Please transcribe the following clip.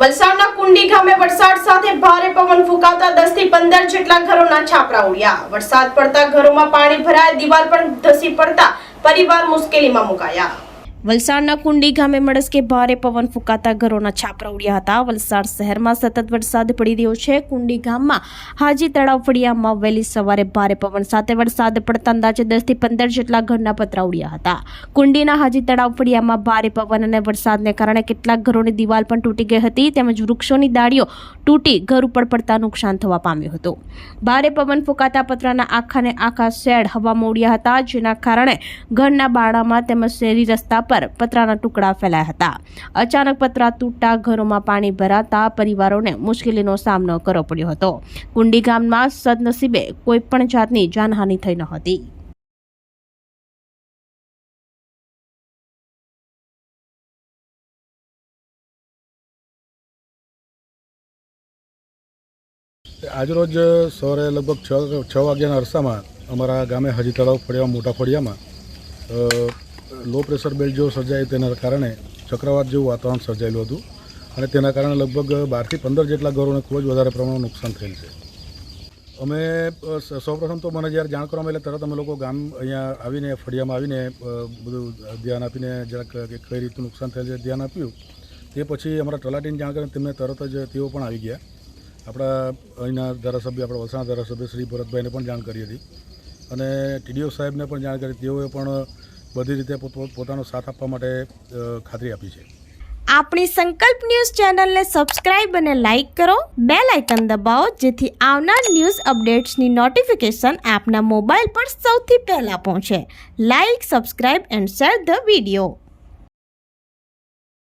વલસાડના કુંડી ગામે વરસાદ સાથે ભારે પવન ફૂંકાતા દસથી પંદર જેટલા ઘરોના છાપરા ઉડ્યા. વરસાદ પડતા ઘરોમાં પાણી ભરાય, દિવાલ પણ ધસી પડતા પરિવાર મુશ્કેલીમાં મુકાયા. વલસાડના કુંડી ગામે મળસ્કે ભારે પવન ફૂંકાતા ઘરોના છાપરા ઉડ્યા હતા. વલસાડ શહેરમાં સતત વરસાદ પડી રહ્યો છે. કુંડી ગામમાં હાજી તળાવ ફળિયામાં વહેલી સવારે ભારે પવન સાથે વરસાદ પડતા અંદાજે દસથી પંદર જેટલા ઘરના પતરા ઉડ્યા હતા. કુંડીના હાજી તળાવ ફળિયામાં ભારે પવન અને વરસાદને કારણે કેટલાક ઘરોની દિવાલ પણ તૂટી ગઈ હતી તેમજ વૃક્ષોની ડાળીઓ તૂટી ઘર ઉપર પડતા નુકસાન થવા પામ્યું હતું. ભારે પવન ફૂંકાતા પતરાના આખાને આખા શેડ હવામાં ઉડ્યા હતા, જેના કારણે ઘરના બાળામાં તેમજ શેરી રસ્તા પર પતરાના ટુકડા ફેલાયા હતા. અચાનક પતરા તૂટતા ઘરોમાં પાણી ભરાતા પરિવારોને મુશ્કેલીનો સામનો કરવો પડ્યો હતો. કુંડી ગામમાં સદનસીબે કોઈ પણ જાતની જાનહાનિ થઈ ન હતી. આજરોજ સવારે લગભગ છ છ વાગ્યાના અરસામાં અમારા ગામે હજી તળાવ ફળિયા મોટા ફળિયામાં લો પ્રેશર બેલ્ટ જેવો સર્જાય તેના કારણે ચક્રવાત જેવું વાતાવરણ સર્જાયેલું હતું અને તેના કારણે લગભગ બારથી પંદર જેટલા ઘરોને ખૂબ જ વધારે પ્રમાણમાં નુકસાન થયેલ છે. અમે સૌપ્રથમ તો મને જ્યારે જાણ કરવામાં એટલે તરત અમે લોકો ગામ અહીંયા આવીને, ફળિયામાં આવીને બધું ધ્યાન આપીને જરાક કઈ રીતનું નુકસાન થયેલ છે ધ્યાન આપ્યું. તે પછી અમારા તલાટીને જાણ કરીને તેમને તરત જ તેઓ પણ આવી ગયા. આપણા અહીંના ધારાસભ્ય, આપણા વલસાડ ધારાસભ્ય શ્રી ભરતભાઈને પણ જાણ કરી હતી. અને ટીડીઓ સાહેબને પણ જાણ કરી. તેઓએ પણ બધી રીતે પોતાનો સાથ આપવા માટે ખાતરી આપી છે. આપણી સંકલ્પ ન્યૂઝ ચેનલને સબસ્ક્રાઇબ અને લાઇક કરો. બે લાઇકન દબાવો, જેથી આવનાર ન્યૂઝ અપડેટ્સની નોટિફિકેશન આપના મોબાઈલ પર સૌથી પહેલા પહોંચે. Like, subscribe and share the video.